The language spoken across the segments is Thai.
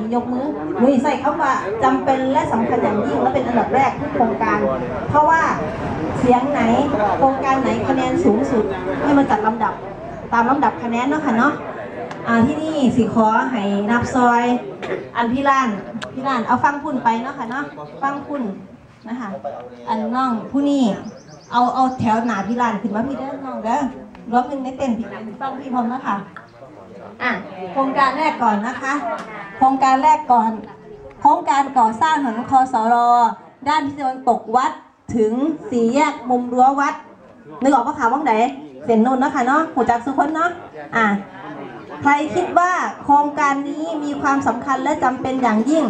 นี้ยกมือหนุยใส่คำว่าจำเป็นและสำคัญอย่างยิ่งและเป็นอันดับแรกทุกโครงการ เพราะว่าเสียงไหนโครงการไหนคะแนนสูงสุดให้มันจัดลำดับ ตามลำดับคะแนนเนาะค่ะเนาะอ่าที่นี่สิขอให้นับซอย อันพี่ล้านพี่ล้านเอาฟังพุ่นไปเนาะค่ะเนาะฟังพุ่นนะคะอันน้องผู้นี้เอาเอาแถวหนาพี่ล้านขึ้นมาพี่เด้อน้องเด้อรวมหนึ่งในเต้นพี่ฟังพี่พร้อมนะคะอะโครงการแรกก่อนนะคะ รงการแรกก่อน โครงการก่อสร้างถนนคอสรด้านทิศตะวันตกวัดถึงสี่แยกมุมรั้ววัด นึกออกปะคะว่างไหนเส้นนนท์นะคะเนาะหูจักสุคนเนาะอะใครคิดว่าโครงการนี้มีความสำคัญและจำเป็นอย่างยิ่ง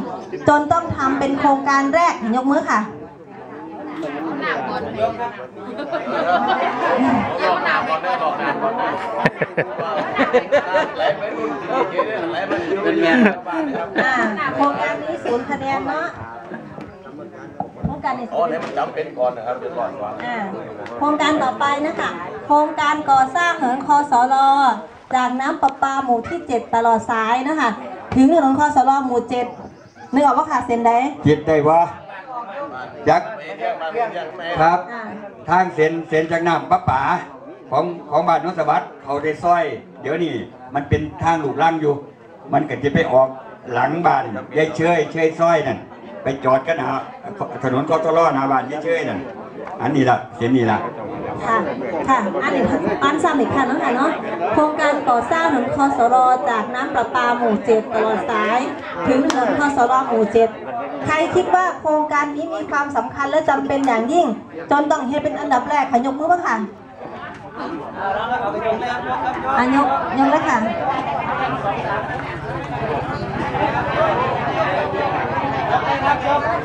จนต้องทำเป็นโครงการแรกยกมือค่ะ เป็นแม่อ่าโครงการนี้ศูนย์คะแนนเนาะโครงการนี้อ๋อเนี่ยมันจำเป็นก่อนนะครับเดี๋ยวก่อนก่อนอ่าโครงการต่อไปนะคะ โครงการก่อสร้างเหินคอสรจากน้ำประปาหมู่ที่ 7 ตลอดสายนะคะ ถึงถนนคอสรหมู่7นึกออกว่าขาดเส้นใดคิดได้ว่ายักษ์เรียกมาเรียกแม่ครับ อ่า ทางเส้นเส้นจากน้ำประปา ของของบ้านนนสวัสดิ์เขาได้ซอย เดี๋ยวนี้มันเป็นทางหลูกลังอยู่ มันก็จะไปออกหลังบ้านยายเชยเชยซอยนั่นไปจอดกันหาถนนกตลอหน้าบ้านยายเชยนั่นอันนี้ละเส้นนี้ละค่ะ ค่ะ อันนี้อันซ้ำอีกค่ะน้องค่ะเนาะ โครงการก่อสร้างถนนคอสรจากน้ำประปาหมู่7ตลอดสาย ถึงถนนคอสรหมู่7ใครคิดว่าโครงการนี้มีความสำคัญและจำเป็นอย่างยิ่ง จนต้องให้เป็นอันดับแรกค่ะยกมือบ้างค่ะ อันยกยกเลยค่ะ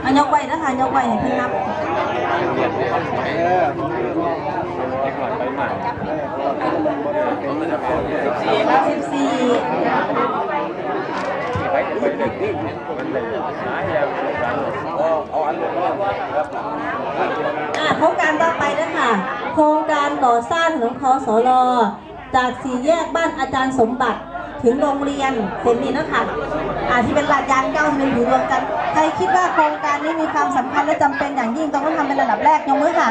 อันยกไว้นะ พบสิบสี่อะโครงการต่อไปนะคะโครงการก่อสร้างถนนคอสรจากสี่แยกบ้านอาจารย์สมบัติถึงโรงเรียนเซนนี้นะคะอ่าที่เป็นหลาดยางเก้าหนึ่งอยู่รวมกัน ใครคิดว่าโครงการนี้มีความสำคัญและจำเป็นอย่างยิ่งต้องทำเป็นระดับแรกยกมือค่ะ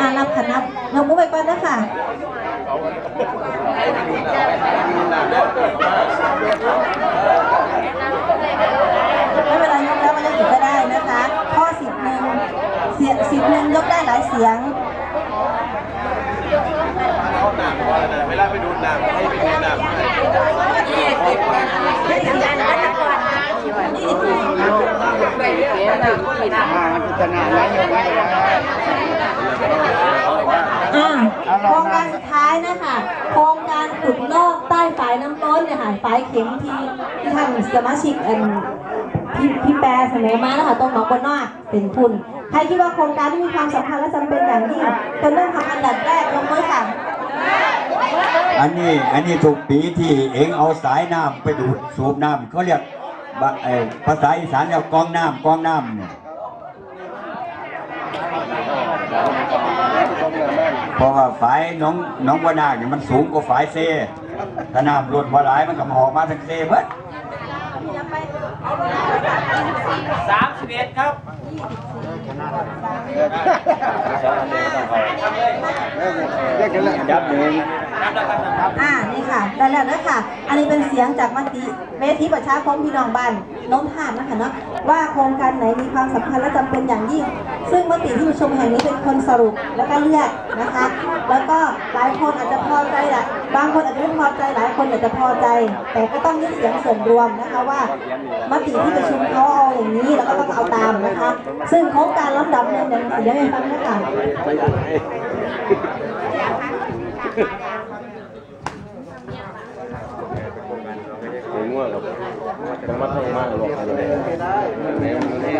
อ่านับค่ะนับยกมือไปก่อนนะคะ ไม่เป็นไรยกแล้วมันยังอีกก็ได้นะคะ ข้อสิบหนึ่งเสียสิบหนึ่งยกได้หลายเสียงเวลาไปดูหนังให้ไปดูหนังอ่าโครงการสุดท้ายนะคะโครงการขุดลอกใต้ฝายน้ำล้นเนี่ยค่ะฝายเข็มที่ที่ทางสมาชิกอันพี่พี่แปรเสนอมาแล้วค่ะตรงหนองบนนอกเป็นทุน ใครคิดว่าโครงการที่มีความสำคัญและจำเป็นอย่างยิ่งจนต้องทำอันดับแรกยกมือค่ะ อันนี้อันนี้ถูกปีที่เองเอาสายน้ำไปดูดสูบน้ำเขาเรียกบะเอ่อภาษาอีสานเรียกกองน้ำกองน้ำเนี่ยเพราะว่าฝายหน้องหน้องบัวนาคเนี่ยมันสูงกว่าฝายเซถ้าน้ำล้นบ่หลายมันก็ออกมาทั้งเซเบิดสามสิบเอ็ดครับ ยับหนึ่ง อ่านี่ค่ะได้แล้วนะคะอันนี้เป็นเสียงจากมติเวทีประชาคมพี่น้องบ้านน้องทานนะคะเนาะว่าโครงการไหนมีความสำคัญและจำเป็นอย่างยิ่ง ซึ่งมติที่ประชุมแห่งนี้เป็นคนสรุปแล้วก็เลือกนะคะ แล้วก็หลายคนอาจจะพอใจแหละบางคนอาจจะไม่พอใจหลายคนอาจจะพอใจ แต่ก็ต้องยึดเสียงส่วนรวมนะคะว่ามติที่ประชุมเขาเอาอย่างนี้แล้วก็ต้องเอาตามนะคะ ซึ่งโครงการลำดับเนี่ยอย่างเสียงให้ฟังนะคะ ง่วงครับ จะมาทำมากหรอกอะไร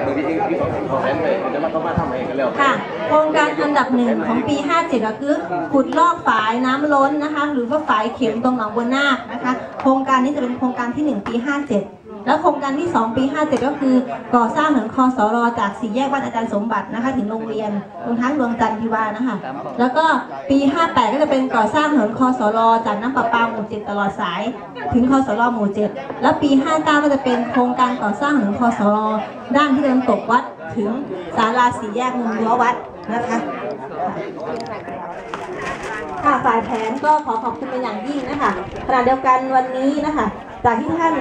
บางทีที่สองสองแสนไปจะมาต้องมาทำเองกันแล้วค่ะ โครงการอันดับหนึ่งของปี 57 ก็คือขุดลอกฝายน้ำล้นนะคะ หรือว่าฝายเข็มตรงหนองบัวนาคนะคะ โครงการนี้จะเป็นโครงการที่ 1 ปี 57 แล้วโครงการที่ 2 ปี 57 ก็คือก่อสร้างถนนคอสรจากสี่แยกบ้านอาจารย์สมบัตินะคะ ถึงโรงเรียนรวมทั้งดวงจันทร์พิวานะคะ แล้วก็ปี 58 ก็จะเป็นก่อสร้างถนนคอสรจากน้ำประปาหมู่7ตลอดสาย ถึงคอสรหมู่ 7 แล้วปี 59 ก็จะเป็นโครงการก่อสร้างถนนคอสรด้านที่เดินตกวัดถึงศาลาสี่แยกมุมรั้ววัดนะคะค่ะฝ่ายแผนก็ขอขอบคุณเป็นอย่างยิ่งนะคะขณะเดียวกันวันนี้นะคะ จากที่ท่าน